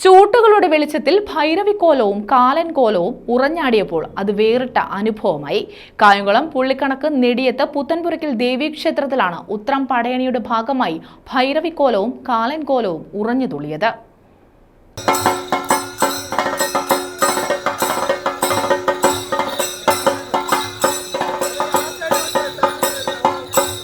ചൂട്ടുകളുടെ വെളിച്ചത്തിൽ ഭൈരവിക്കോലവും കാലൻകോലവും ഉറഞ്ഞാടിയപ്പോൾ അത് വേറിട്ട അനുഭവമായി. കായംകുളം പുള്ളിക്കണക്ക് നെടിയത്ത് പുത്തൻപുരയ്ക്കൽ ദേവീക്ഷേത്രത്തിലാണ് ഉത്രം പടയണിയുടെ ഭാഗമായി ഭൈരവിക്കോലവും കാലൻകോലവും ഉറഞ്ഞു തുള്ളിയത്.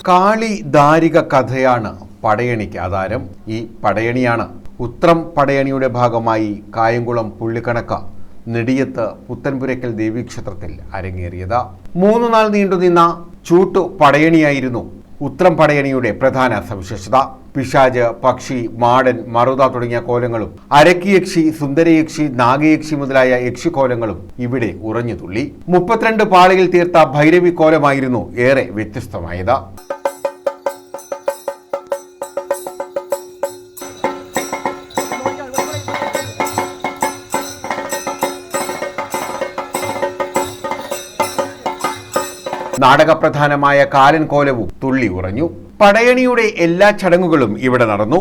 കാളി ദാരിക കഥയാണ് പടയണിക്ക് ആധാരം. ഈ പടയണിയാണ് ഉത്രം പടയണിയുടെ ഭാഗമായി കായംകുളം പുള്ളിക്കണക്ക നെടിയത്ത് പുത്തൻപുരയ്ക്കൽ ദേവീക്ഷേത്രത്തിൽ അരങ്ങേറിയത്. മൂന്ന് നാൾ നീണ്ടുനിന്ന ചൂട്ടു പടയണിയായിരുന്നു ഉത്രം പടയണിയുടെ പ്രധാന സവിശേഷത. പിശാജ് പക്ഷി മാടൻ മറുത തുടങ്ങിയ കോലങ്ങളും അരക്കിയക്ഷി സുന്ദരയക്ഷി നാഗയക്ഷി മുതലായ യക്ഷിക്കോലങ്ങളും ഇവിടെ ഉറഞ്ഞു തുള്ളി. മുപ്പത്തിരണ്ട് പാളിയിൽ തീർത്ത ഭൈരവി കോലമായിരുന്നു ഏറെ വ്യത്യസ്തമായത്. നാടകപ്രധാനമായ കാലൻ കോലവും തുള്ളി ഉറഞ്ഞു പടയണിയുടെ എല്ലാ ചടങ്ങുകളും ഇവിടെ നടന്നു.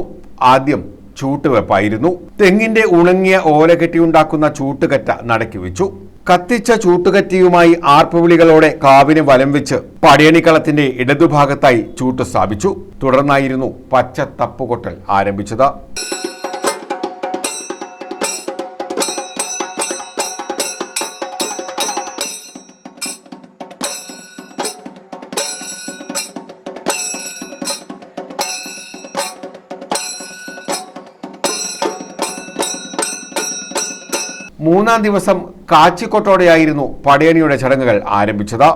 ആദ്യം ചൂട്ടുവെപ്പായിരുന്നു. തെങ്ങിന്റെ ഉണങ്ങിയ ഓല കെട്ടിയുണ്ടാക്കുന്ന ചൂട്ടുകറ്റ നടക്കി വെച്ചു. കത്തിച്ച ചൂട്ടുകറ്റിയുമായി ആർപ്പുവിളികളോടെ കാവിന് വലം വെച്ച് പടയണിക്കളത്തിന്റെ ഇടതുഭാഗത്തായി ചൂട്ട് സ്ഥാപിച്ചു. തുടർന്നായിരുന്നു പച്ച തപ്പുകൊട്ടൽ ആരംഭിച്ചത്. മൂന്നാം ദിവസം കാച്ചിക്കൊട്ടോടെയായിരുന്നു പടയണിയുടെ ചടങ്ങുകൾ ആരംഭിച്ചത്.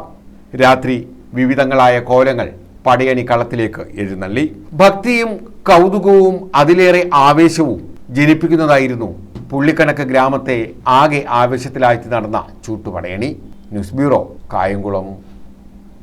രാത്രി വിവിധങ്ങളായ കോലങ്ങൾ പടയണി കളത്തിലേക്ക് എഴുന്നള്ളി. ഭക്തിയും കൗതുകവും അതിലേറെ ആവേശവും ജനിപ്പിക്കുന്നതായിരുന്നു പുള്ളിക്കണക്ക് ഗ്രാമത്തെ ആകെ ആവേശത്തിലാഴ്ത്തി നടന്ന ചൂട്ടുപടയണി. News bureau Kayamkulam.